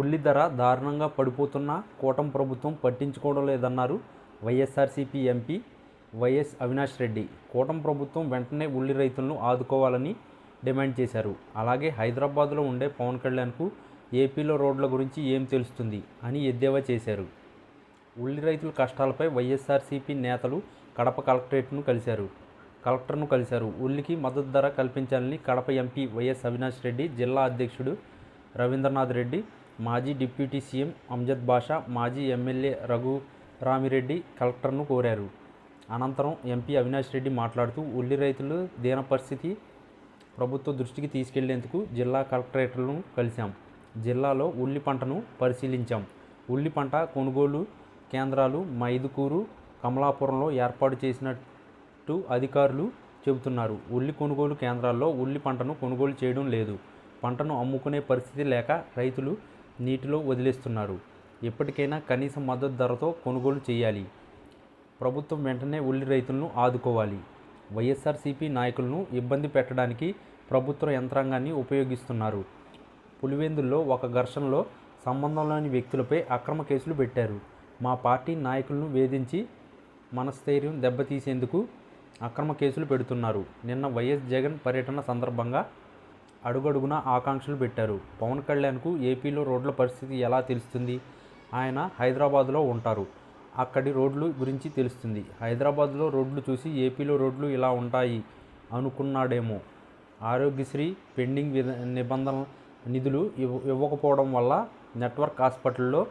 ఉల్లి ధర దారుణంగా పడిపోతున్న కూటమి ప్రభుత్వం పట్టించుకోవడం లేదన్నారు వైఎస్ఆర్సీపీ ఎంపీ వైఎస్ అవినాష్ రెడ్డి. కూటమి ప్రభుత్వం వెంటనే ఉల్లి రైతులను ఆదుకోవాలని డిమాండ్ చేశారు. అలాగే హైదరాబాద్లో ఉండే పవన్ కళ్యాణ్కు ఏపీలో రోడ్ల గురించి ఏం తెలుస్తుంది అని ఎద్దేవా చేశారు. ఉల్లి రైతుల కష్టాలపై వైఎస్ఆర్సీపీ నేతలు కడప కలెక్టరేట్ను కలిశారు. కలెక్టర్ను కలిశారు. ఉల్లికి మద్దతు ధర కల్పించాలని కడప ఎంపీ వైఎస్ అవినాష్ రెడ్డి జిల్లా అధ్యక్షుడు రవీంద్రనాథ్ రెడ్డి మాజీ డిప్యూటీ సీఎం అమ్జద్ బాషా మాజీ ఎమ్మెల్యే రఘురామిరెడ్డి కలెక్టర్ను కోరారు. అనంతరం ఎంపీ అవినాష్ రెడ్డి మాట్లాడుతూ ఉల్లి రైతులు దీన పరిస్థితి ప్రభుత్వ దృష్టికి తీసుకెళ్ళేందుకు జిల్లా కలెక్టరేట్లను కలిశాం. జిల్లాలో ఉల్లి పంటను పరిశీలించాం. ఉల్లి పంట కొనుగోలు కేంద్రాలు మైదుకూరు కమలాపురంలో ఏర్పాటు చేసినట్టు అధికారులు చెబుతున్నారు. ఉల్లి కొనుగోలు కేంద్రాల్లో ఉల్లి పంటను కొనుగోలు చేయడం లేదు. పంటను అమ్ముకునే పరిస్థితి లేక రైతులు నీటిలో వదిలేస్తున్నారు ఇప్పటికైనా కనీస మద్దతు ధరతో కొనుగోలు చేయాలి. ప్రభుత్వం వెంటనే ఉల్లి రైతులను ఆదుకోవాలి. వైఎస్ఆర్సీపీ నాయకులను ఇబ్బంది పెట్టడానికి ప్రభుత్వ యంత్రాంగాన్ని ఉపయోగిస్తున్నారు. పులివెందుల్లో ఒక ఘర్షణలో సంబంధం లేని వ్యక్తులపై అక్రమ కేసులు పెట్టారు. మా పార్టీ నాయకులను వేధించి మనస్థైర్యం దెబ్బతీసేందుకు అక్రమ కేసులు పెడుతున్నారు. నిన్న వైఎస్ జగన్ పర్యటన సందర్భంగా అడుగడుగునా ఆకాంక్షలు పెట్టారు. పవన్ కళ్యాణ్కు ఏపీలో రోడ్ల పరిస్థితి ఎలా తెలుస్తుంది? ఆయన హైదరాబాద్లో ఉంటారు. అక్కడి రోడ్లు గురించి తెలుస్తుంది. హైదరాబాద్లో రోడ్లు చూసి ఏపీలో రోడ్లు ఇలా ఉంటాయి అనుకున్నాడేమో. ఆరోగ్యశ్రీ పెండింగ్ విధ నిబంధన నిధులు ఇవ్వ ఇవ్వకపోవడం వల్ల నెట్వర్క్ హాస్పిటల్లో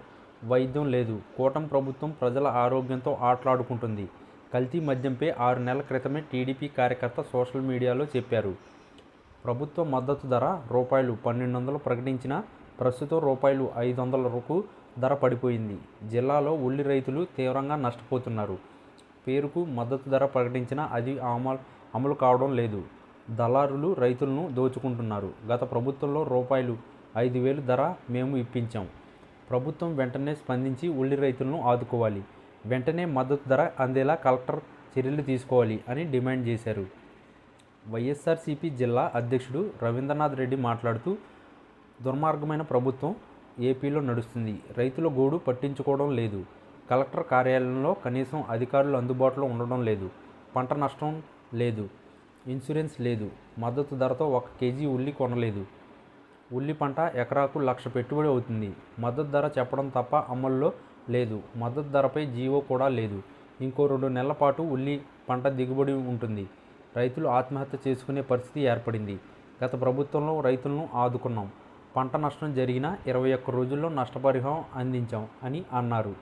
వైద్యం లేదు. కూటమి ప్రభుత్వం ప్రజల ఆరోగ్యంతో ఆటలాడుకుంటుంది. కల్తీ మద్యంపై ఆరు నెలల క్రితమే టీడీపీ కార్యకర్త సోషల్ మీడియాలో చెప్పారు. ప్రభుత్వ మద్దతు ధర రూపాయలు పన్నెండు వందలు ప్రకటించిన ప్రస్తుతం రూపాయలు ఐదు వందలకు ధర పడిపోయింది. జిల్లాలో ఉల్లి రైతులు తీవ్రంగా నష్టపోతున్నారు. పేరుకు మద్దతు ధర ప్రకటించినా అది అమలు అమలు కావడం లేదు. దళారులు రైతులను దోచుకుంటున్నారు. గత ప్రభుత్వంలో రూపాయలు ఐదు వేలు ధర మేము ఇప్పించాం. ప్రభుత్వం వెంటనే స్పందించి ఉల్లి రైతులను ఆదుకోవాలి. వెంటనే మద్దతు ధర అందేలా కలెక్టర్ చర్యలు తీసుకోవాలి అని డిమాండ్ చేశారు. వైఎస్ఆర్సీపీ జిల్లా అధ్యక్షుడు రవీంద్రనాథ్ రెడ్డి మాట్లాడుతూ దుర్మార్గమైన ప్రభుత్వం ఏపీలో నడుస్తుంది. రైతుల గోడు పట్టించుకోవడం లేదు. కలెక్టర్ కార్యాలయంలో కనీసం అధికారులు అందుబాటులో ఉండడం లేదు. పంట నష్టం లేదు. ఇన్సూరెన్స్ లేదు. మద్దతు ధరతో ఒక కేజీ ఉల్లి కొనలేదు. ఉల్లి పంట ఎకరాకు లక్ష పెట్టుబడి అవుతుంది. మద్దతు ధర చెప్పడం తప్ప అమల్లో లేదు. మద్దతు ధరపై జీవో కూడా లేదు. ఇంకో రెండు నెలల పాటు ఉల్లి పంట దిగుబడి ఉంటుంది. రైతులు ఆత్మహత్య చేసుకునే పరిస్థితి ఏర్పడింది. గత ప్రభుత్వంలో రైతులను ఆదుకున్నాం. పంట నష్టం జరిగిన ఇరవై ఒక్క రోజుల్లో నష్టపరిహారం అందించాం అని అన్నారు.